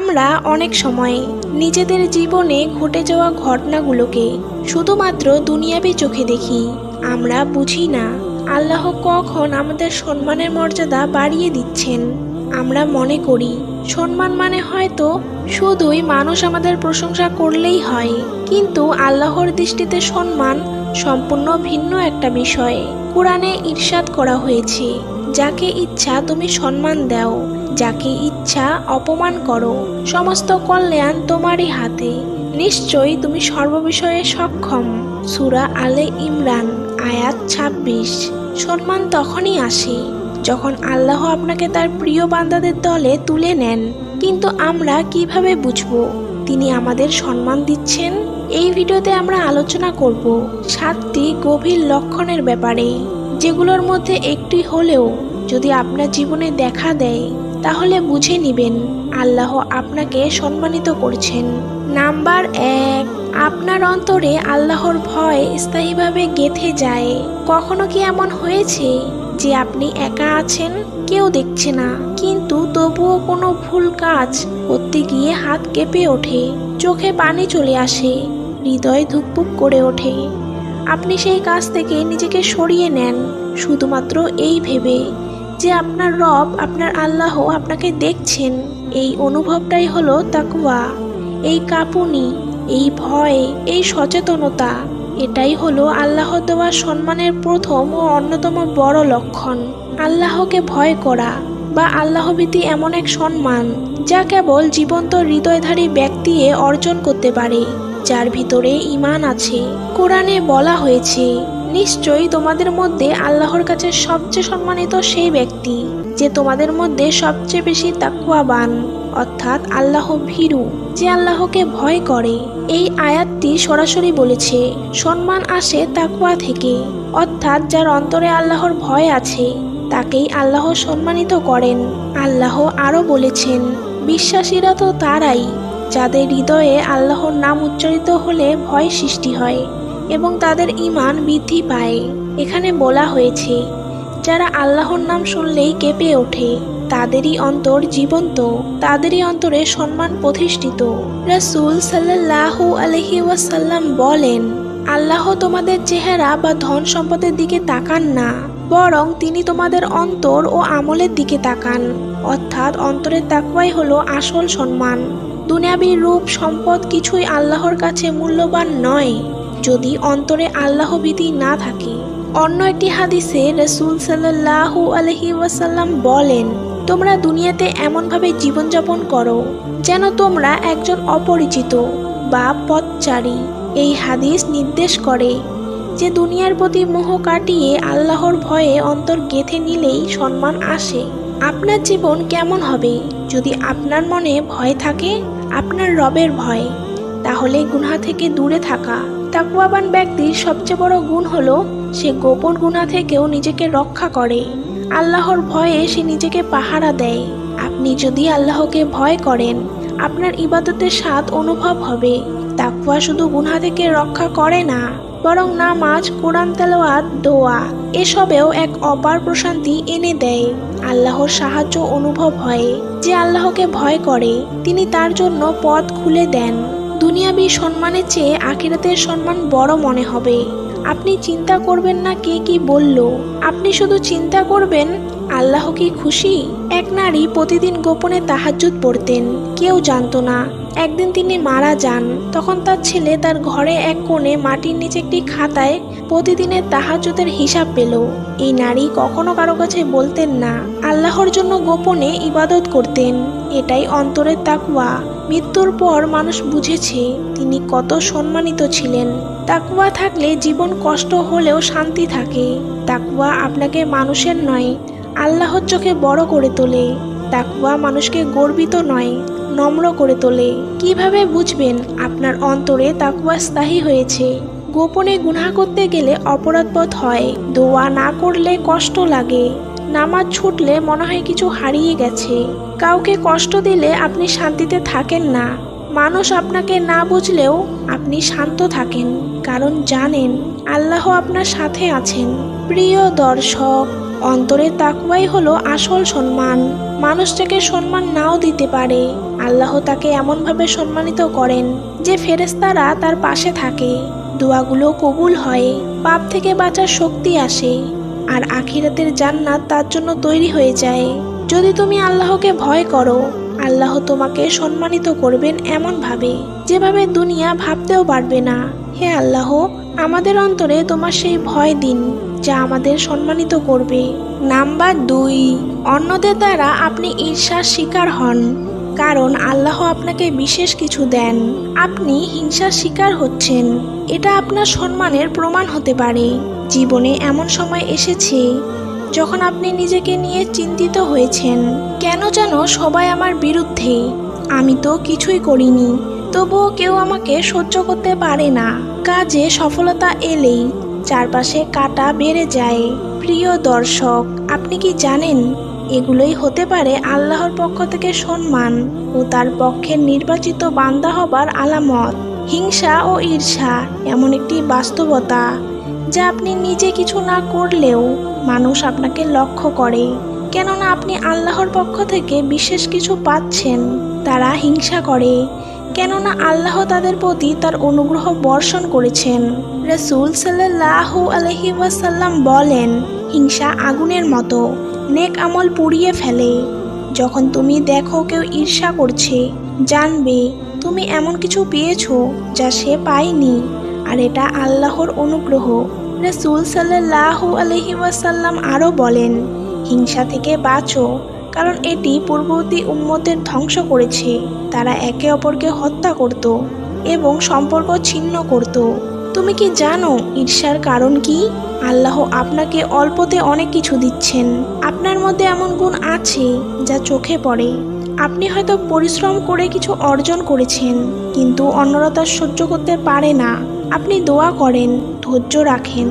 আমরা অনেক সময় নিজেদের জীবনে ঘটে যাওয়া ঘটনাগুলোকে শুধুমাত্র দুনিয়াবি চোখে দেখি। আমরা বুঝি না আল্লাহ কখন আমাদের সম্মানের মর্যাদা বাড়িয়ে দিচ্ছেন। আমরা মনে করি, সম্মান মানে হয়তো শুধুই মানুষ আমাদের প্রশংসা করলেই হয়, কিন্তু আল্লাহর দৃষ্টিতে সম্মান সম্পূর্ণ ভিন্ন একটা বিষয়। কোরআনে ঈর্ষাদ করা হয়েছে যাকে ইচ্ছা তুমি সম্মান দাও, যাকে ইচ্ছা অপমান করো, সমস্ত কল্যাণ তোমারই হাতে। নিশ্চয়ই তুমি সর্ববিষয়ে সক্ষম। সুরা আলে ইমরান, আয়াত ২৬ সম্মান তখনই আসে যখন আল্লাহ আপনাকে তার প্রিয় বান্দাদের দলে তুলে নেন। কিন্তু আমরা কীভাবে বুঝব তিনি আমাদের সম্মান দিচ্ছেন? এই ভিডিওতে আমরা আলোচনা করব সাতটি গভীর লক্ষণের ব্যাপারে। যেগুলোর মধ্যে একটি হলেও যদি আপনার জীবনে দেখা দেয়, তাহলে বুঝে নিবেন আল্লাহ আপনাকে সম্মানিত করছেন। নাম্বার এক, আপনার অন্তরে আল্লাহর ভয় স্থায়ীভাবে গেথে যায়। কখনো কি এমন হয়েছে যে আপনি একা আছেন, কেউ দেখছে না, কিন্তু তবুও কোনো ভুল কাজ করতে গিয়ে হাত কেঁপে ওঠে, চোখে পানি চলে আসে, হৃদয় ধুকপুক করে ওঠে। আপনি সেই কাজ থেকে নিজেকে সরিয়ে নেন। শুধুমাত্র এই ভেবে যে আপনার রব, আপনার আল্লাহ আপনাকে দেখছেন, এই অনুভবটাই হলো তাকুয়া এই কাপুনি, এই ভয়, এই সচেতনতা, এটাই হলো আল্লাহ দেওয়া সম্মানের প্রথম ও অন্যতম বড় লক্ষণ। আল্লাহকে ভয় করা বা আল্লাহভীতি এমন এক সম্মান যা কেবল জীবন্ত হৃদয়ধারী ব্যক্তি অর্জন করতে পারে, যার ভিতরে ইমান আছে। কোরআনে বলা হয়েছে নিশ্চয়ই তোমাদের মধ্যে আল্লাহর কাছে সবচেয়ে সম্মানিত সেই ব্যক্তি, যে তোমাদের মধ্যে সবচেয়ে বেশি তাকুয়াবান। অর্থাৎ আল্লাহ ভীরু, যে আল্লাহকে ভয় করে। এই আয়াতটি সরাসরি বলেছে, সম্মান আসে তাকুয়া থেকে। অর্থাৎ যার অন্তরে আল্লাহর ভয় আছে, তাকেই আল্লাহ সম্মানিত করেন। আল্লাহ আরও বলেছেন, বিশ্বাসীরা তো তারাই, যাদের হৃদয়ে আল্লাহর নাম উচ্চারিত হলে ভয় সৃষ্টি হয়। এবং তাদের ইমান বৃদ্ধি পায়। এখানে বলা হয়েছে, যারা আল্লাহর নাম শুনলেই কেঁপে ওঠে, তাদেরই অন্তর জীবন্ত, তাদেরই অন্তরে সম্মান প্রতিষ্ঠিত। রাসূল সাল্লাল্লাহু আলহি ওয়াসাল্লাম বলেন, আল্লাহ তোমাদের চেহারা বা ধন সম্পদের দিকে তাকান না, বরং তিনি তোমাদের অন্তর ও আমলের দিকে তাকান। অর্থাৎ অন্তরের তাকুয়াই হলো আসল সম্মান। দুনিয়াবি রূপ সম্পদ কিছুই আল্লাহর কাছে মূল্যবান নয়। যদি অন্তরে আল্লাহ ভীতি না থাকে, অন্য একটি হাদিসে রসুল সাল্লাহু আলহি ওয়াসাল্লাম বলেন, তোমরা দুনিয়াতে এমনভাবে জীবনযাপন করো যেন তোমরা একজন অপরিচিত বা পথচারী। এই হাদিস নির্দেশ করে যে দুনিয়ার প্রতি মোহ কাটিয়ে আল্লাহর ভয়ে অন্তর গেথে নিলেই সম্মান আসে। আপনার জীবন কেমন হবে? যদি আপনার মনে ভয় থাকে, আপনার রবের ভয়, তাহলে গুনহা থেকে দূরে থাকা। তাকুয়াবান ব্যক্তির সবচেয়ে বড় গুণ হলো, সে গোপন গুণা থেকেও নিজেকে রক্ষা করে। আল্লাহর ভয়ে সে নিজেকে পাহারা দেয়। আপনি যদি আল্লাহকে ভয় করেন, আপনার ইবাদতের স্বাদ অনুভব হবে। তাকুয়া শুধু গুনহা থেকে রক্ষা করে না, বরং নামাজ, কোরআন তেলাওয়াত, দোয়া, এসবেও এক অপার প্রশান্তি এনে দেয়। আল্লাহর সাহায্য অনুভব হয়। যে আল্লাহকে ভয় করে, তিনি তার জন্য পথ খুলে দেন। দুনিয়াবি সম্মানের চেয়ে আখিরাতের সম্মান বড় মনে হবে। আপনি চিন্তা করবেন না কে কি বলল। আপনি শুধু চিন্তা করবেন আল্লাহ কি খুশি? এক নারী প্রতিদিন গোপনে তাহাজ্জুদ পড়তেন। কেউ জানতো না। একদিন তিনি মারা যান। তখন তার ছেলে তার ঘরে এক কোণে মাটির নিচে একটি খাতায় প্রতিদিনের তাহাজ্জুদের হিসাব পেল। এই নারী কখনো কারও কাছে বলতেন না, আল্লাহর জন্য গোপনে ইবাদত করতেন। এটাই অন্তরের তাকুয়া মৃত্যুর পর মানুষ বুঝেছে তিনি কত সম্মানিত ছিলেন। তাকুয়া থাকলে জীবন কষ্ট হলেও শান্তি থাকে। তাকুয়া আপনাকে মানুষের নয় আল্লাহর চোখে বড় করে তোলে তাকুয়া মানুষকে গর্বিত নয়, নম্র করে তোলে। কীভাবে বুঝবেন আপনার অন্তরে তাকুয়া স্থায়ী হয়েছে? গোপনে গুনাহ করতে গেলে অপরাধবোধ হয়, দোয়া না করলে কষ্ট লাগে, নামাজ ছুটলে মনে হয় কিছু হারিয়ে গেছে। কাউকে কষ্ট দিলে আপনি শান্তিতে থাকেন না, মানুষ আপনাকে না বুঝলেও আপনি শান্ত থাকেন, কারণ জানেন আল্লাহ আপনার সাথে আছেন। প্রিয় দর্শক অন্তরের তাকুয়াই হলো আসল সম্মান। মানুষ যাকে সম্মান নাও দিতে পারে, আল্লাহ তাকে এমনভাবে সম্মানিত করেন যে ফেরেস্তারা তার পাশে থাকে। দোয়াগুলো কবুল হয়, পাপ থেকে বাঁচার শক্তি আসে, আর আখিরাতের জান্নাত তার জন্য তৈরি হয়ে যায়। যদি তুমি আল্লাহকে ভয় করো, আল্লাহ তোমাকে সম্মানিত করবেন এমনভাবে। যেভাবে দুনিয়া ভাবতেও পারবে না, হে আল্লাহ, আমাদের অন্তরে তোমার সেই ভয় দিন। যা আমাদের সম্মানিত করবে। নাম্বার দুই, অন্যদের দ্বারা আপনি ঈর্ষার শিকার হন, কারণ আল্লাহ আপনাকে বিশেষ কিছু দেন। আপনি হিংসার শিকার হচ্ছেন, এটা আপনার সম্মানের প্রমাণ হতে পারে। জীবনে এমন সময় এসেছে, যখন আপনি নিজেকে নিয়ে চিন্তিত হয়েছেন, কেন যেন সবাই আমার বিরুদ্ধে। আমি তো কিছুই করিনি, তবুও কেউ আমাকে সহ্য করতে পারে না, কাজে সফলতা এলেই চারপাশে কাটা বেড়ে যায়। প্রিয় দর্শক, আপনি কি জানেন, এগুলোই হতে পারে আল্লাহর পক্ষ থেকে সম্মান ও তার পক্ষের নির্বাচিত বান্দা হবার আলামত। হিংসা ও ঈর্ষা এমন একটি বাস্তবতা যা আপনি নিজে কিছু না করলেও মানুষ আপনাকে লক্ষ্য করে। কেননা আপনি আল্লাহর পক্ষ থেকে বিশেষ কিছু পাচ্ছেন, তারা হিংসা করে। কেননা আল্লাহ তাদের প্রতি তার অনুগ্রহ বর্ষণ করেছেন। রসুল সাল্লাহ আলহি ওয়াসাল্লাম বলেন, হিংসা আগুনের মতো, নেক আমল পুড়িয়ে ফেলে। যখন তুমি দেখো কেউ ঈর্ষা করছে, জানবে তুমি এমন কিছু পেয়েছ যা সে পায়নি, আর এটা আল্লাহর অনুগ্রহ। রসুল সাল্লাহ আলহি ওয়াসাল্লাম আরও বলেন, হিংসা থেকে বাঁচো কারণ এটি পূর্ববর্তী উম্মতের ধ্বংস করেছে। তারা একে অপরকে হত্যা করত এবং সম্পর্ক ছিন্ন করত। তুমি কি জানো ঈর্ষার কারণ কি? আল্লাহ আপনাকে অল্পতে অনেক কিছু দিচ্ছেন। আপনার মধ্যে এমন গুণ আছে যা চোখে পড়ে। আপনি হয়তো পরিশ্রম করে কিছু অর্জন করেছেন, কিন্তু অন্যরা তা সহ্য করতে পারে না। আপনি দোয়া করেন, ধৈর্য রাখেন।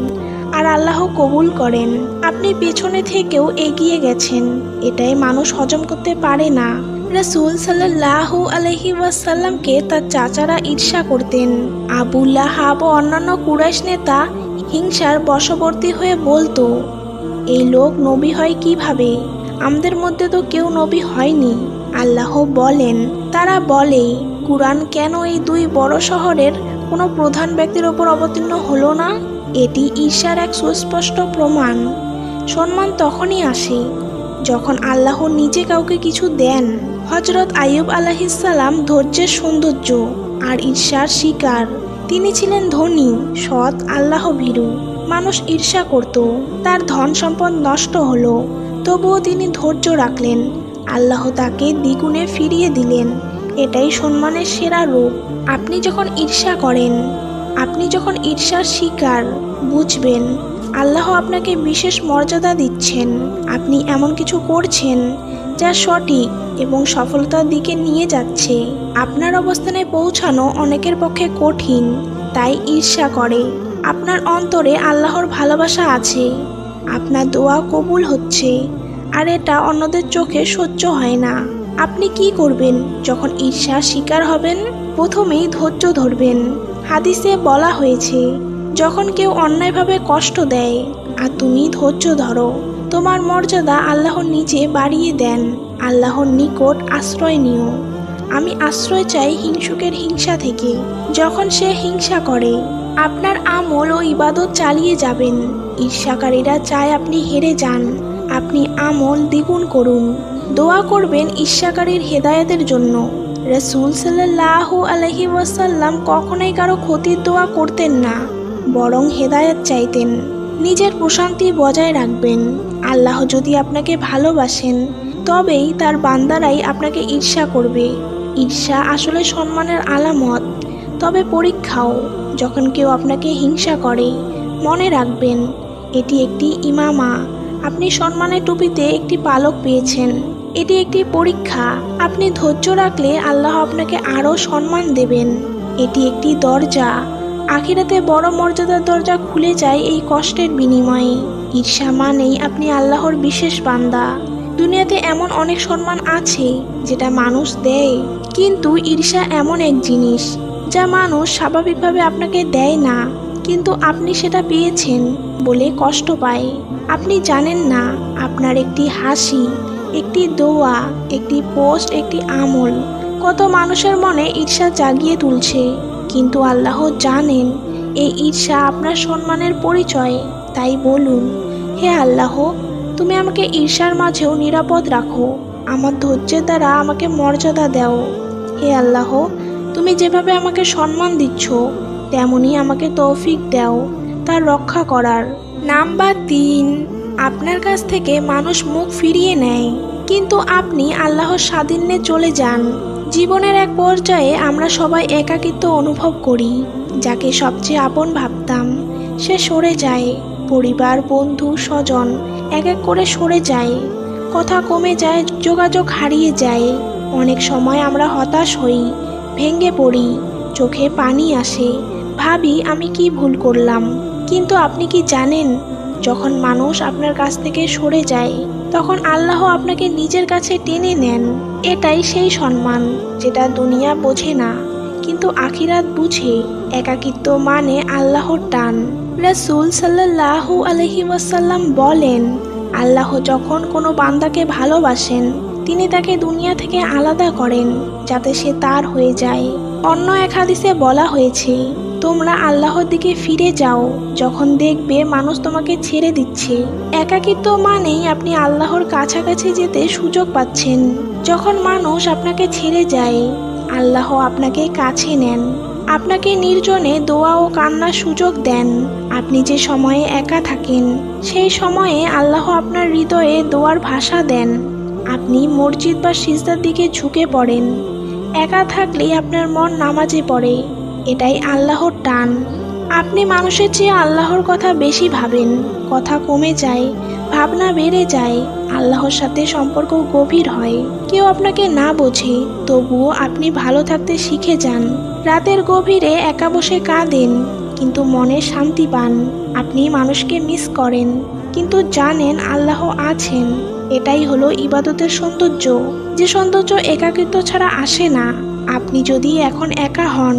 আর আল্লাহ কবুল করেন। আপনি পেছনে থেকেও এগিয়ে গেছেন। এটাই মানুষ হজম করতে পারে না। রাসুল সাল্লাহ আলহি ওয়াসাল্লামকে তার চাচারা ঈর্ষা করতেন। আবুল্লাহ ও অন্যান্য কুরাইশ নেতা হিংসার বশবর্তী হয়ে বলতো, এই লোক নবী হয় কীভাবে? আমাদের মধ্যে তো কেউ নবী হয়নি। আল্লাহ বলেন, তারা বলে, কুরআন কেন এই দুই বড় শহরের কোনো প্রধান ব্যক্তির ওপর অবতীর্ণ হলো না? এটি ঈর্ষার এক সুস্পষ্ট প্রমাণ। সম্মান তখনই আসে যখন আল্লাহ নিজে কাউকে কিছু দেন। হজরত আইয়ুব আলাহিসাল্লাম ধৈর্যের সৌন্দর্য আর ঈর্ষার শিকার। তিনি ছিলেন ধনী, সৎ আল্লাহ ভীরু মানুষ ঈর্ষা করত, তার ধন সম্পদ নষ্ট হলো, তবুও তিনি ধৈর্য রাখলেন। আল্লাহ তাকে দ্বিগুণে ফিরিয়ে দিলেন। এটাই সম্মানের সেরা রূপ। আপনি যখন ঈর্ষা করেন আপনি যখন ঈর্ষার শিকার, বুঝবেন, আল্লাহ আপনাকে বিশেষ মর্যাদা দিচ্ছেন। আপনি এমন কিছু করছেন যা সঠিক এবং সফলতার দিকে নিয়ে যাচ্ছে। আপনার অবস্থানে পৌঁছানো অনেকের পক্ষে কঠিন, তাই ঈর্ষা করে। আপনার অন্তরে আল্লাহর ভালোবাসা আছে। আপনার দোয়া কবুল হচ্ছে, আর এটা অন্যদের চোখে সহ্য হয় না। আপনি কি করবেন যখন ঈর্ষার শিকার হবেন? প্রথমেই ধৈর্য ধরবেন। হাদিসে বলা হয়েছে, যখন কেউ অন্যায়ভাবে কষ্ট দেয়, আর তুমি ধৈর্য ধরো, তোমার মর্যাদা আল্লাহর নিচে বাড়িয়ে দেন, আল্লাহর নিকট আশ্রয় নিও। আমি আশ্রয় চাই হিংসুকের হিংসা থেকে। যখন সে হিংসা করে, আপনার আমল ও ইবাদত চালিয়ে যাবেন। ঈর্ষাকারীরা চায় আপনি হেরে যান, আপনি আমল দ্বিগুণ করুন। দোয়া করবেন ঈর্ষাকারীর হেদায়েতের জন্য। রসুল সাল্লাহ আলহি ওয়াসাল্লাম কখনোই কারও ক্ষতির দোয়া করতেন না, বরং হেদায়েত চাইতেন। নিজের প্রশান্তি বজায় রাখবেন। আল্লাহ যদি আপনাকে ভালোবাসেন, তবেই তার বান্দারাই আপনাকে ঈর্ষা করবে। ঈর্ষা আসলে সম্মানের আলামত, তবে পরীক্ষাও। যখন কেউ আপনাকে হিংসা করে, মনে রাখবেন, এটি একটি ইমামা। আপনি সম্মানের টুপিতে একটি পালক পেয়েছেন। এটি একটি পরীক্ষা। আপনি ধৈর্য রাখলে আল্লাহ আপনাকে আরও সম্মান দেবেন। এটি একটি দরজা। আখিরাতে বড় মর্যাদার দরজা খুলে যায় এই কষ্টের বিনিময়ে। ঈর্ষা মানেই আপনি আল্লাহর বিশেষ বান্দা। দুনিয়াতে এমন অনেক সম্মান আছে, যেটা মানুষ দেয়। কিন্তু ঈর্ষা এমন এক জিনিস, যা মানুষ স্বাভাবিকভাবে আপনাকে দেয় না। কিন্তু আপনি সেটা পেয়েছেন বলে কষ্ট পায়। আপনি জানেন না, আপনার একটি হাসি একটি দোয়া, একটি পোস্ট, একটি আমল। কত মানুষের মনে ঈর্ষা জাগিয়ে তুলছে। কিন্তু আল্লাহ জানেন, এই ঈর্ষা আপনার সম্মানের পরিচয়। তাই বলুন, হে আল্লাহ, তুমি আমাকে ঈর্ষার মাঝেও নিরাপদ রাখো। আমার ধৈর্যের দ্বারা আমাকে মর্যাদা দাও। হে আল্লাহ, তুমি যেভাবে আমাকে সম্মান দিচ্ছ তেমনই আমাকে তৌফিক দাও, তার রক্ষা করার। নাম্বার তিন আপনার কাছ থেকে মানুষ মুখ ফিরিয়ে নেয়। কিন্তু আপনি আল্লাহর স্বাধীনে চলে যান। জীবনের এক পর্যায়ে আমরা সবাই একাকিত্ব অনুভব করি, যাকে সবচেয়ে আপন ভাবতাম। সে সরে যায়, পরিবার, বন্ধু, স্বজন এক এক করে সরে যায়। কথা কমে যায়, যোগাযোগ হারিয়ে যায়। অনেক সময় আমরা হতাশ হই, ভেঙে পড়ি, চোখে পানি আসে। ভাবি, আমি কি ভুল করলাম? কিন্তু আপনি কি জানেন? যখন মানুষ আপনার কাছ থেকে সরে যায়, তখন আল্লাহ আপনাকে নিজের কাছে টেনে নেন। এটাই সেই সম্মান যেটা দুনিয়া বোঝে না, কিন্তু আখিরাত বুঝে। একাকিত্ব মানে আল্লাহর টান। রাসূল সাল্লাল্লাহু আলহি ওয়াসাল্লাম বলেন, আল্লাহ যখন কোনো বান্দাকে ভালোবাসেন, তিনি তাকে দুনিয়া থেকে আলাদা করেন যাতে সে তার হয়ে যায়। অন্য এক হাদিসে বলা হয়েছে তোমরা আল্লাহর দিকে ফিরে যাও, যখন দেখবে মানুষ তোমাকে ছেড়ে দিচ্ছে। একাকিত্ব মানেই আপনি আল্লাহর কাছাকাছি যেতে সুযোগ পাচ্ছেন। যখন মানুষ আপনাকে ছেড়ে যায়, আল্লাহ আপনাকে কাছে নেন। আপনাকে নির্জনে দোয়া ও কান্নার সুযোগ দেন। আপনি যে সময়ে একা থাকেন, সেই সময়ে আল্লাহ আপনার হৃদয়ে দোয়ার ভাষা দেন। আপনি মসজিদ বা সিজদার দিকে ঝুঁকে পড়েন। একা থাকলে আপনার মন নামাজে পড়ে। এটাই আল্লাহর টান। আপনি মানুষের চেয়ে আল্লাহর কথা বেশি ভাবেন। কথা কমে যায়, ভাবনা বেড়ে যায়, আল্লাহর সাথে সম্পর্ক গভীর হয়। কেউ আপনাকে না বোঝে, তবুও আপনি ভালো থাকতে শিখে যান। রাতের গভীরে একা বসে কাঁদেন, কিন্তু মনে শান্তি পান। আপনি মানুষকে মিস করেন, কিন্তু জানেন আল্লাহ আছেন। এটাই হলো ইবাদতের সৌন্দর্য। যে সৌন্দর্য একাকিত্ব ছাড়া আসে না। আপনি যদি এখন একা হন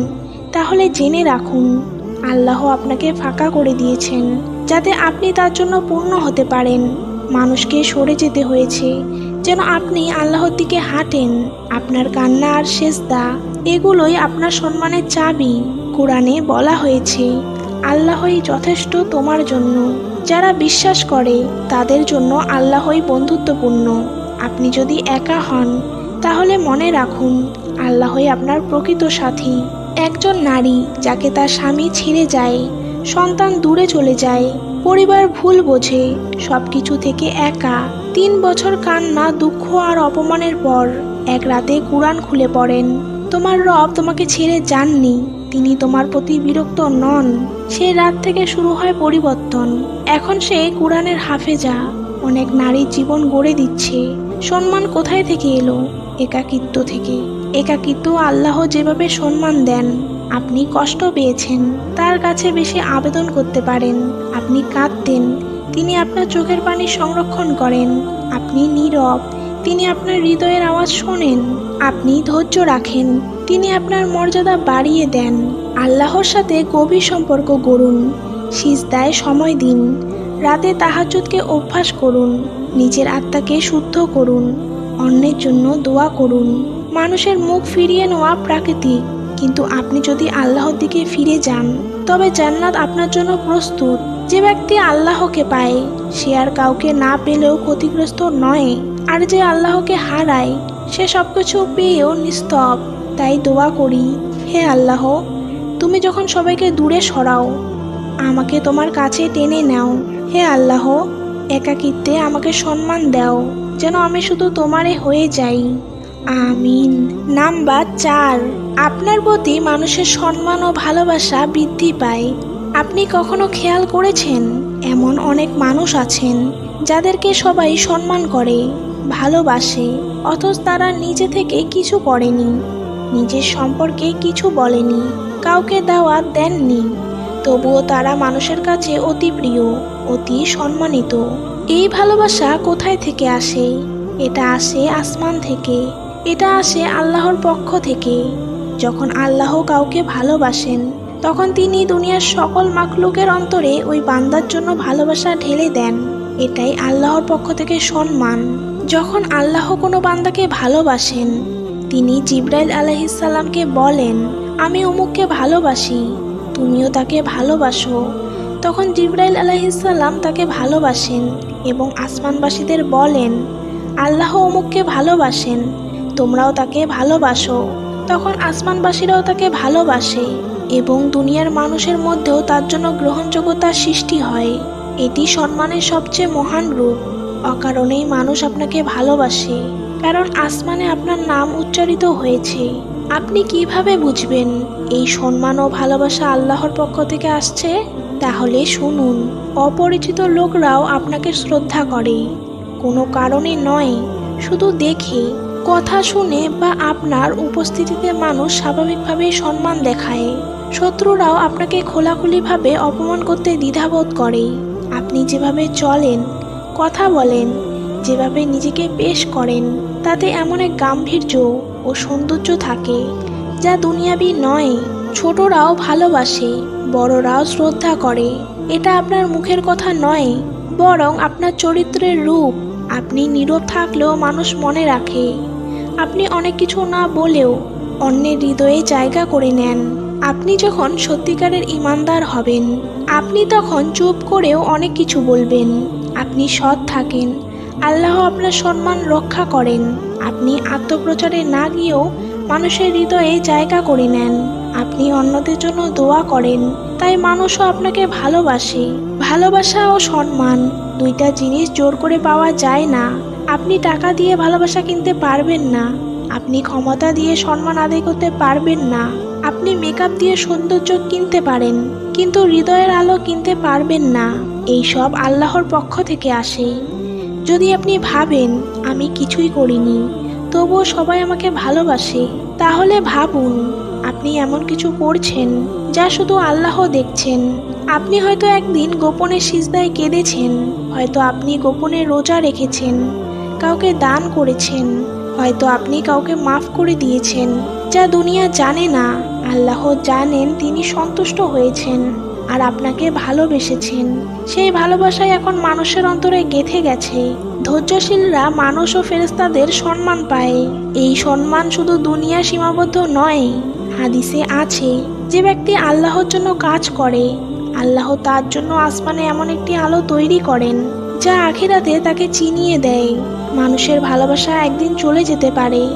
তাহলে জেনে রাখুন, আল্লাহ আপনাকে ফাঁকা করে দিয়েছেন, যাতে আপনি তার জন্য পূর্ণ হতে পারেন। মানুষকে সরে যেতে হয়েছে, যেন আপনি আল্লাহর দিকে হাঁটেন। আপনার কান্না আর সেজদা, এগুলোই আপনার সম্মানের চাবি। কোরআনে বলা হয়েছে, আল্লাহই যথেষ্ট তোমার জন্য। যারা বিশ্বাস করে, তাদের জন্য আল্লাহই বন্ধুত্বপূর্ণ। আপনি যদি একা হন, তাহলে মনে রাখুন, আল্লাহই আপনার প্রকৃত সাথী। একজন নারী যাকে তার স্বামী ছেড়ে যায়, সন্তান দূরে চলে যায়, পরিবার ভুল বোঝে সব কিছু থেকে একা। তিন বছর কান্না, দুঃখ আর অপমানের পর এক রাতে কোরআন খুলে পড়েন। তোমার রব তোমাকে ছেড়ে যাননি, তিনি তোমার প্রতি বিরক্ত নন। সে রাত থেকে শুরু হয় পরিবর্তন। এখন সে কোরআনের হাফেজা। অনেক নারী জীবন গড়ে দিচ্ছে। সম্মান কোথায় থেকে এলো? একাকিত্ব থেকে। একাকিত্ব আল্লাহ যেভাবে সম্মান দেন, আপনি কষ্ট পেয়েছেন, তার কাছে বেশি আবেদন করতে পারেন। আপনি কাঁদতেন, তিনি আপনার চোখের পানি সংরক্ষণ করেন। আপনি নীরব, তিনি আপনার হৃদয়ের আওয়াজ শোনেন। আপনি ধৈর্য রাখেন, তিনি আপনার মর্যাদা বাড়িয়ে দেন। আল্লাহর সাথে গভীর সম্পর্ক গড়ুন, সিজদায় সময় দিন, রাতে তাহাজ্জুদকে অভ্যাস করুন, নিজের আত্মাকে শুদ্ধ করুন, অন্যের জন্য দোয়া করুন। মানুষের মুখ ফিরিয়ে নেওয়া প্রাকৃতিক। কিন্তু আপনি যদি আল্লাহর দিকে ফিরে যান, তবে জান্নাত আপনার জন্য প্রস্তুত। যে ব্যক্তি আল্লাহকে পায়, সে আর কাউকে না পেলেও ক্ষতিগ্রস্ত নয়। আর যে আল্লাহকে হারায়, সে সবকিছু পেয়েও নিস্তব। তাই দোয়া করি, হে আল্লাহ, তুমি যখন সবাইকে দূরে সরাও, আমাকে তোমার কাছে টেনে নাও। হে আল্লাহ, একাকিত্বে আমাকে সম্মান দাও, যেন আমি শুধু তোমারে হয়ে যাই। আমিন। নাম্বার চার, আপনার প্রতি মানুষের সম্মান ও ভালোবাসা বৃদ্ধি পায়। আপনি কখনো খেয়াল করেছেন? এমন অনেক মানুষ আছেন যাদেরকে সবাই সম্মান করে, ভালোবাসে, অথচ তারা নিজে থেকে কিছু করেনি, নিজের সম্পর্কে কিছু বলেনি, কাউকে দাওয়াত দেননি। তবুও তারা মানুষের কাছে অতি প্রিয়, অতি সম্মানিত। এই ভালোবাসা কোথায় থেকে আসে? এটা আসে আসমান থেকে। এটা আসে আল্লাহর পক্ষ থেকে। যখন আল্লাহ কাউকে ভালোবাসেন, তখন তিনি দুনিয়ার সকল মাখলুকের অন্তরে ওই বান্দার জন্য ভালোবাসা ঢেলে দেন। এটাই আল্লাহর পক্ষ থেকে সম্মান। যখন আল্লাহ কোনো বান্দাকে ভালোবাসেন, তিনি জিব্রাইল আলহিসাল্লামকে বলেন, আমি অমুককে ভালোবাসি, তুমিও তাকে ভালোবাসো। তখন জিব্রাইল আলাইসাল্লাম তাকে ভালোবাসেন এবং আসমানবাসীদের বলেন, আল্লাহ অমুককে ভালোবাসেন তোমরাও তাকে ভালোবাসো। তখন আসমানবাসীরাও তাকে ভালোবাসে এবং দুনিয়ার মানুষের মধ্যেও তার জন্য গ্রহণযোগ্যতার সৃষ্টি হয়। এটি সম্মানের সবচেয়ে মহান রূপ। অকারণেই মানুষ আপনাকে ভালোবাসে, কারণ আসমানে আপনার নাম উচ্চারিত হয়েছে। আপনি কীভাবে বুঝবেন এই সম্মান ও ভালোবাসা আল্লাহর পক্ষ থেকে আসছে? তাহলে শুনুন, অপরিচিত লোকরাও আপনাকে শ্রদ্ধা করে। কোনো কারণে নয়, শুধু দেখে। কথা শুনে বা আপনার উপস্থিতিতে মানুষ স্বাভাবিকভাবেই সম্মান দেখায়। শত্রুরাও আপনাকে খোলাখুলিভাবে অপমান করতে দ্বিধাবোধ করে। আপনি যেভাবে চলেন, কথা বলেন, যেভাবে নিজেকে পেশ করেন, তাতে এমন এক গাম্ভীর্য ও সৌন্দর্য থাকে, যা দুনিয়াবি নয়, ছোটরাও ভালোবাসে, বড়রাও শ্রদ্ধা করে। এটা আপনার মুখের কথা নয়, বরং আপনার চরিত্রের রূপ। আপনি নীরব থাকলেও মানুষ মনে রাখে। আপনি অনেক কিছু না বলেও অন্যের হৃদয়ে জায়গা করে নেন। আপনি যখন সত্যিকারের ইমানদার হবেন, আপনি তখন চুপ করেও অনেক কিছু বলবেন। আপনি সৎ থাকেন, আল্লাহ আপনার সম্মান রক্ষা করেন। আপনি আত্মপ্রচারে না গিয়েও মানুষের হৃদয়ে জায়গা করে নেন। আপনি অন্যদের জন্য দোয়া করেন, তাই মানুষও আপনাকে ভালোবাসে। ভালোবাসা ও সম্মান দুইটা জিনিস জোর করে পাওয়া যায় না। আপনি টাকা দিয়ে ভালোবাসা কিনতে পারবেন না। আপনি ক্ষমতা দিয়ে সম্মান আদায় করতে পারবেন না। আপনি মেকআপ দিয়ে সৌন্দর্য কিনতে পারেন, কিন্তু হৃদয়ের আলো কিনতে পারবেন না। এই সব আল্লাহর পক্ষ থেকে আসে। যদি আপনি ভাবেন, আমি কিছুই করিনি, তবুও সবাই আমাকে ভালোবাসে, তাহলে ভাবুন, আপনি এমন কিছু করছেন যা শুধু আল্লাহ দেখছেন। আপনি হয়তো একদিন গোপনে সিজদায় কেঁদেছেন, হয়তো আপনি গোপনে রোজা রেখেছেন। কাউকে দান করেছেন, হয়তো আপনি কাউকে মাফ করে দিয়েছেন, যা দুনিয়া জানে না। আল্লাহ জানেন তিনি সন্তুষ্ট হয়েছেন আর আপনাকে ভালোবেসেছেন। সেই ভালোবাসায় এখন মানুষের অন্তরে গেথে গেছে। ধৈর্যশীলরা মানুষ ও ফেরেস্তাদের সম্মান পায়। এই সম্মান শুধু দুনিয়া সীমাবদ্ধ নয়, হাদিসে আছে, যে ব্যক্তি আল্লাহর জন্য কাজ করে, আল্লাহ তার জন্য আসমানে এমন একটি আলো তৈরি করেন, যা আখিরাতে তাকে চিনিয়ে দেয়। মানুষের ভালোবাসা একদিন চলে যেতে পারে।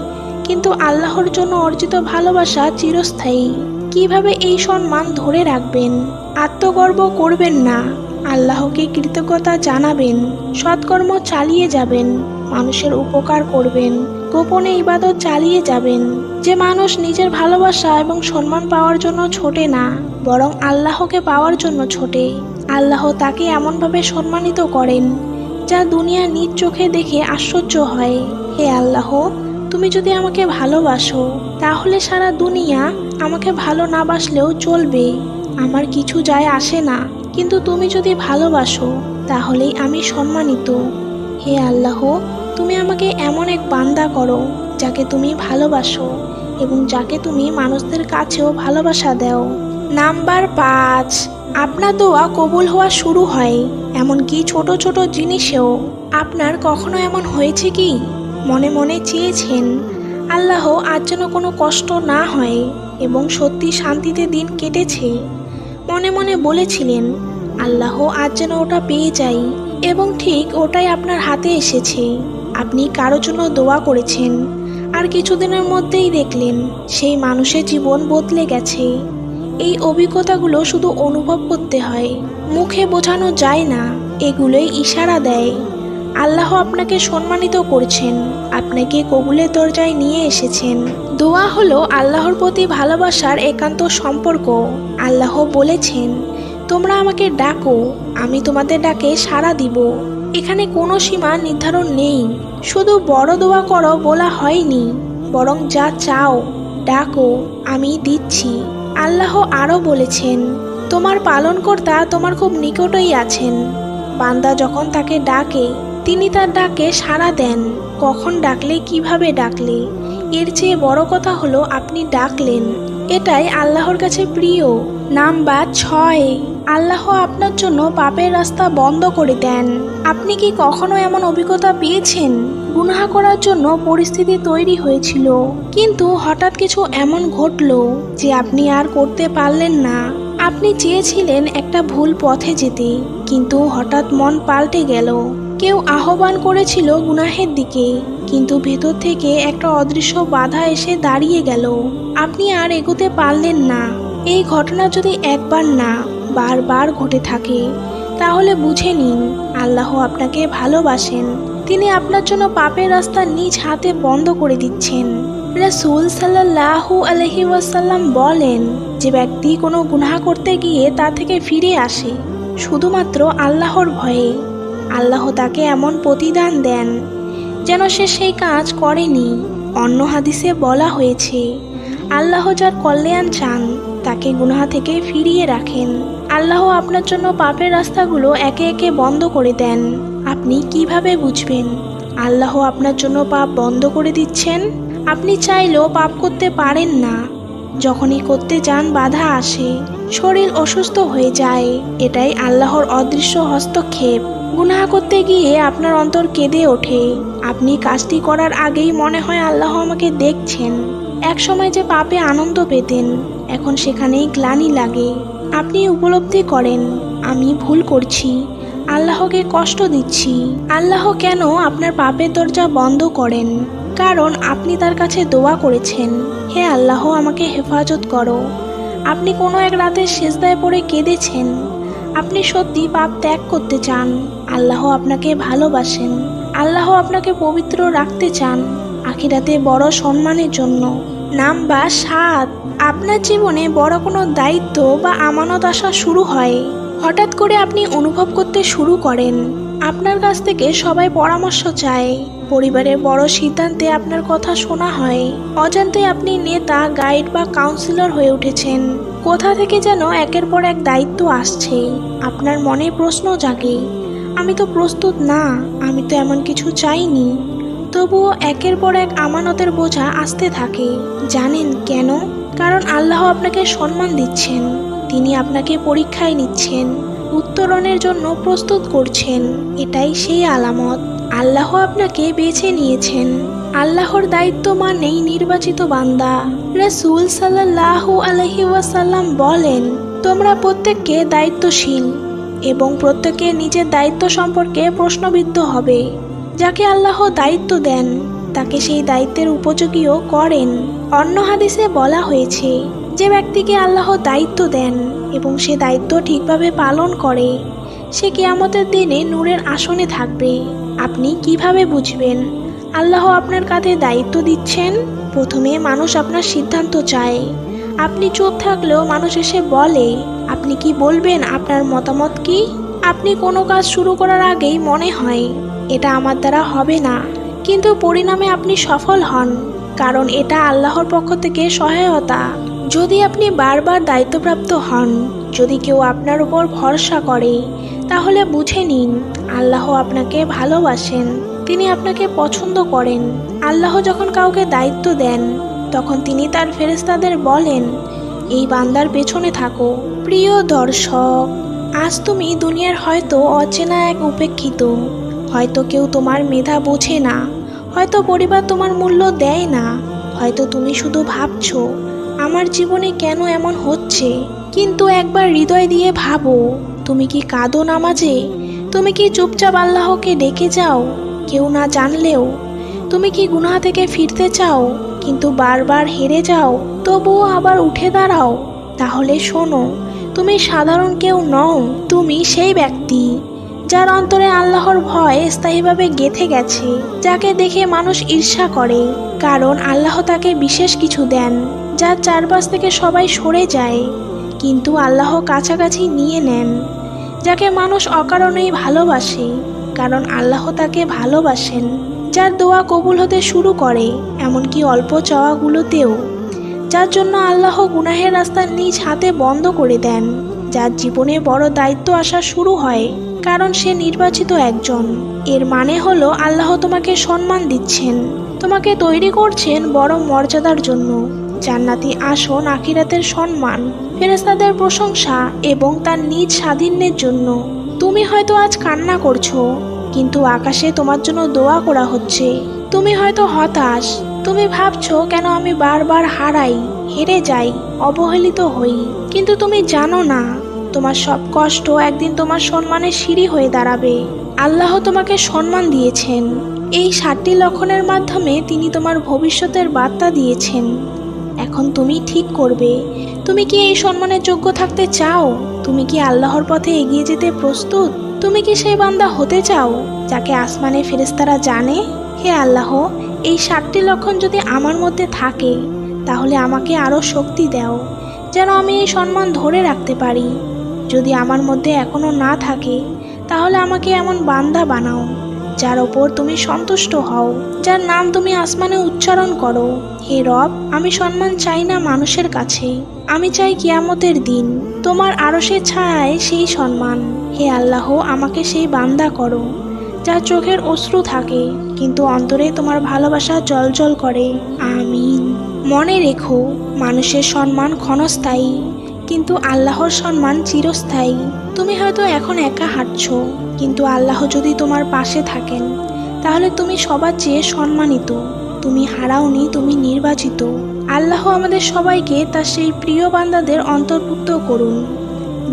কিন্তু আল্লাহর জন্য অর্জিত ভালোবাসা চিরস্থায়ী। কীভাবে এই সম্মান ধরে রাখবেন? আত্মগর্ব করবেন না। আল্লাহকে কৃতজ্ঞতা জানাবেন। সৎকর্ম চালিয়ে যাবেন। মানুষের উপকার করবেন। গোপনে ইবাদত চালিয়ে যাবেন। যে মানুষ নিজের ভালোবাসা এবং সম্মান পাওয়ার জন্য ছোটে না, বরং আল্লাহকে পাওয়ার জন্য ছোটে। আল্লাহ তাকে এমনভাবে সম্মানিত করেন যা দুনিয়া নিজ চোখে দেখে আশ্চর্য হয়। হে আল্লাহ, তুমি যদি আমাকে ভালোবাসো, তাহলে সারা দুনিয়া আমাকে ভালো না বাসলেও চলবে। আমার কিছু যায় আসে না, কিন্তু তুমি যদি ভালোবাসো, তাহলেই আমি সম্মানিত। হে আল্লাহ, তুমি আমাকে এমন এক বান্দা করো, যাকে তুমি ভালোবাসো এবং যাকে তুমি মানুষদের কাছেও ভালোবাসা দাও। নাম্বার পাঁচ আপনার দোয়া কবুল হওয়া শুরু হয়, এমনকি ছোট ছোট জিনিসেও। আপনার কখনো এমন হয়েছে কি? মনে মনে চেয়েছেন, আল্লাহ আজ যেন কোনো কষ্ট না হয় এবং সত্যি শান্তিতে দিন কেটেছে। মনে মনে বলেছিলেন, আল্লাহ আজ যেন ওটা পেয়ে যাই এবং ঠিক ওটাই আপনার হাতে এসেছে। আপনি কারোর জন্য দোয়া করেছেন, আর কিছুদিনের মধ্যেই দেখলেন, সেই মানুষের জীবন বদলে গেছে। এই অভিজ্ঞতাগুলো শুধু অনুভব করতে হয়। মুখে বোঝানো যায় না, এগুলোই ইশারা দেয়। আল্লাহ আপনাকে সম্মানিত করছেন, আপনাকে কবুলের দরজায় নিয়ে এসেছেন। দোয়া হলো আল্লাহর প্রতি ভালোবাসার একান্ত সম্পর্ক। আল্লাহ বলেছেন, তোমরা আমাকে ডাকো, আমি তোমাদের ডাকে সাড়া দিব। এখানে কোনো সীমা নির্ধারণ নেই। শুধু বড় দোয়া করো বলা হয়নি, বরং যা চাও, ডাকো, আমি দিচ্ছি। আল্লাহ আরও বলেছেন, তোমার পালনকর্তা তোমার খুব নিকটই আছেন। বান্দা যখন তাকে ডাকে, তিনি তার ডাকে সাড়া দেন। কখন ডাকলে, কীভাবে ডাকলে? এর চেয়ে বড় কথা হলো, আপনি ডাকলেন। এটাই আল্লাহর কাছে প্রিয়। নাম্বার ছয়, আল্লাহ আপনার জন্য পাপের রাস্তা বন্ধ করে দেন। আপনি কি কখনো এমন অভিজ্ঞতা পেয়েছেন? গুনাহ করার জন্য পরিস্থিতি তৈরি হয়েছিল। কিন্তু হঠাৎ কিছু এমন ঘটলো যে আপনি আর করতে পারলেন না। আপনি চেয়েছিলেন একটা ভুল পথে যেতে, কিন্তু হঠাৎ মন পাল্টে গেল। কেউ আহ্বান করেছিল গুনাহের দিকে, কিন্তু ভেতর থেকে একটা অদৃশ্য বাধা এসে দাঁড়িয়ে গেল। আপনি আর এগোতে পারলেন না। এই ঘটনা যদি একবার না, বারবার ঘটে থাকে, তাহলে বুঝে নিন, আল্লাহ আপনাকে ভালোবাসেন। তিনি আপনার জন্য পাপের রাস্তা নিজ হাতে বন্ধ করে দিচ্ছেন। রাসূল সাল্লাল্লাহু আলহি ওয়াসাল্লাম বলেন, যে ব্যক্তি কোনো গুনাহ করতে গিয়ে তা থেকে ফিরে আসে, শুধুমাত্র আল্লাহর ভয়ে। আল্লাহ তাকে এমন প্রতিদান দেন, যেন সে সেই কাজ করেনি। অন্য হাদিসে বলা হয়েছে, আল্লাহ যার কল্যাণ চান তাকে গুনাহ থেকে ফিরিয়ে রাখেন। আল্লাহ আপনার জন্য পাপের রাস্তাগুলো একে একে বন্ধ করে দেন। আপনি কীভাবে বুঝবেন? আল্লাহ আপনার জন্য পাপ বন্ধ করে দিচ্ছেন? আপনি চাইলেও পাপ করতে পারেন না। যখনই করতে যান, বাধা আসে। শরীর অসুস্থ হয়ে যায়। এটাই আল্লাহর অদৃশ্য হস্তক্ষেপ। গুনাহ করতে গিয়ে আপনার অন্তর কেঁদে ওঠে। আপনি কাজটি করার আগেই মনে হয় আল্লাহ আমাকে দেখছেন। এক সময় যে পাপে আনন্দ পেতেন। এখন সেখানেই গ্লানি লাগে। আপনি উপলব্ধি করেন, আমি ভুল করছি। আল্লাহকে কষ্ট দিচ্ছি। আল্লাহ কেন আপনার পাপের দরজা বন্ধ করেন? কারণ আপনি তার কাছে দোয়া করেছেন, হে আল্লাহ, আমাকে হেফাজত করো। আপনি কোনো এক রাতে সেজদায় পড়ে কেঁদেছেন। আপনি সত্যি পাপ ত্যাগ করতে চান। আল্লাহ আপনাকে ভালোবাসেন। আল্লাহ আপনাকে পবিত্র রাখতে চান। আখিরাতে বড় সম্মানের জন্য। নাম্বার সাত আপনার জীবনে বড় কোনো দায়িত্ব বা আমানত আসা শুরু হয়। হঠাৎ করে আপনি অনুভব করতে শুরু করেন। আপনার কাছ থেকে সবাই পরামর্শ চায়। পরিবারের বড় সিদ্ধান্তে আপনার কথা শোনা হয়। অজান্তে আপনি নেতা, গাইড বা কাউন্সিলর হয়ে উঠেছেন। কোথা থেকে যেন একের পর এক দায়িত্ব আসছে। আপনার মনে প্রশ্ন জাগে, আমি তো প্রস্তুত না, আমি তো এমন কিছু চাইনি। তবুও একের পর এক আমানতের বোঝা আসতে থাকে। জানেন কেন? কারণ আল্লাহ আপনাকে সম্মান দিচ্ছেন, তিনি আপনাকে পরীক্ষায় নিচ্ছেন, উত্তরণের জন্য প্রস্তুত করছেন, এটাই সেই আলামত। আল্লাহ আপনাকে বেছে নিয়েছেন। আল্লাহর দায়িত্ব মানেই নির্বাচিত বান্দা। রাসূল সাল্লাল্লাহু আলহি ওয়াসাল্লাম বলেন, তোমরা প্রত্যেককে দায়িত্বশীল এবং প্রত্যেকে নিজের দায়িত্ব সম্পর্কে প্রশ্নবিদ্ধ হবে। যাকে আল্লাহ দায়িত্ব দেন তাকে সেই দায়িত্বের উপযোগীও করেন। অন্য হাদিসে বলা হয়েছে, যে ব্যক্তিকে আল্লাহ দায়িত্ব দেন এবং সে দায়িত্ব ঠিকভাবে পালন করে, সে কেয়ামতের দিনে নূরের আসনে থাকবে। আপনি কীভাবে বুঝবেন? আল্লাহ আপনার কাঁধে দায়িত্ব দিচ্ছেন? প্রথমে মানুষ আপনার সিদ্ধান্ত চায়। আপনি চুপ থাকলেও মানুষ এসে বলে, আপনি কি বলবেন? আপনার মতামত কি? আপনি কোনো কাজ শুরু করার আগেই মনে হয়, এটা আমার দ্বারা হবে না। কিন্তু পরিণামে আপনি সফল হন, কারণ এটা আল্লাহর পক্ষ থেকে সহায়তা। যদি আপনি বারবার দায়িত্বপ্রাপ্ত হন, যদি কেউ আপনার উপর ভরসা করে, তাহলে বুঝে নিন, আল্লাহ আপনাকে ভালোবাসেন, তিনি আপনাকে পছন্দ করেন। আল্লাহ যখন কাউকে দায়িত্ব দেন, তখন তিনি তার ফেরেস্তাদের বলেন, এই বান্দার পেছনে থাকো। প্রিয় দর্শক, আজ তুমি দুনিয়ার হয়তো অচেনা এক উপেক্ষিত। হয়তো কেউ তোমার মেধা বোঝে না, হয়তো পরিবার তোমার মূল্য দেয় না, হয়তো তুমি শুধু ভাবছ, আমার জীবনে কেন এমন হচ্ছে? কিন্তু একবার হৃদয় দিয়ে ভাবো, তুমি কি কাঁদো নামাজে? তুমি কি চুপচাপ আল্লাহকে ডেকে যাও? কেউ না জানলেও। তুমি কি গুনাহ থেকে ফিরতে চাও, কিন্তু বারবার হেরে যাও, তবুও আবার উঠে দাঁড়াও? তাহলে শোনো, তুমি সাধারণ কেউ নও, তুমি সেই ব্যক্তি। যার অন্তরে আল্লাহর ভয় স্থায়ীভাবে গেথে গেছে, যাকে দেখে মানুষ ঈর্ষা করে, কারণ আল্লাহ তাকে বিশেষ কিছু দেন, যার চারপাশ থেকে সবাই সরে যায়, কিন্তু আল্লাহ কাছাকাছি নিয়ে নেন, যাকে মানুষ অকারণেই ভালোবাসে, কারণ আল্লাহ তাকে ভালোবাসেন, যার দোয়া কবুল হতে শুরু করে, এমনকি অল্প চাওয়াগুলোতেও, যার জন্য আল্লাহ গুনাহের রাস্তা নিজ হাতে বন্ধ করে দেন, যার জীবনে বড় দায়িত্ব আসা শুরু হয় কারণ সে নির্বাচিত একজন। এর মানে হলো আল্লাহ তোমাকে সম্মান দিচ্ছেন। তোমাকে তৈরি করছেন বড় মর্যাদার জন্য। জান্নাতি আসন আখিরাতের সম্মান ফেরেস্তাদের প্রশংসা এবং তার নিজ স্বাধীনের জন্য। তুমি হয়তো আজ কান্না করছ, কিন্তু আকাশে তোমার জন্য দোয়া করা হচ্ছে। তুমি হয়তো হতাশ, তুমি ভাবছ কেন আমি বারবার হারাই, হেরে যাই, অবহেলিত হই, কিন্তু তুমি জানো না তোমার সব কষ্ট একদিন তোমার সম্মানের সিঁড়ি হয়ে দাঁড়াবে। আল্লাহ তোমাকে সম্মান দিয়েছেন। এই সাতটি লক্ষণের মাধ্যমে তিনি তোমার ভবিষ্যতের বার্তা দিয়েছেন। এখন তুমি ঠিক করবে। তুমি কি এই সম্মানের যোগ্য থাকতে চাও? তুমি কি আল্লাহর পথে এগিয়ে যেতে প্রস্তুত? তুমি কি সেই বান্দা হতে চাও, যাকে আসমানে ফেরেস্তারা জানে? হে আল্লাহ, এই সাতটি লক্ষণ যদি আমার মধ্যে থাকে, তাহলে আমাকে আরও শক্তি দাও, যেন আমি এই সম্মান ধরে রাখতে পারি। যদি আমার মধ্যে এখনও না থাকে, তাহলে আমাকে এমন বান্দা বানাও, যার ওপর তুমি সন্তুষ্ট হও, যার নাম তুমি আসমানে উচ্চারণ করো। হে রব, আমি সম্মান চাই না মানুষের কাছে, আমি চাই কিয়ামতের দিন তোমার আরশের ছায়ায় সেই সম্মান। হে আল্লাহ, আমাকে সেই বান্দা করো, যার চোখের অশ্রু থাকে, কিন্তু অন্তরে তোমার ভালোবাসা জলজল করে। আমিন। মনে রেখো, মানুষের সম্মান ক্ষণস্থায়ী কিন্তু আল্লাহর সম্মান চিরস্থায়ী। তুমি হয়তো এখন একা হাঁটছ, কিন্তু আল্লাহ যদি তোমার পাশে থাকেন, তাহলে তুমি সবার চেয়ে সম্মানিত। তুমি হারাওনি, তুমি নির্বাচিত। আল্লাহ আমাদের সবাইকে তার সেই প্রিয় বান্দাদের অন্তর্ভুক্ত করুন,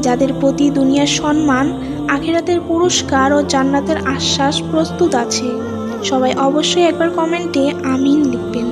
যাদের প্রতি দুনিয়ার সম্মান, আখেরাতের পুরস্কার ও জান্নাতের আশ্বাস প্রস্তুত আছে। সবাই অবশ্যই একবার কমেন্টে আমিন লিখবেন।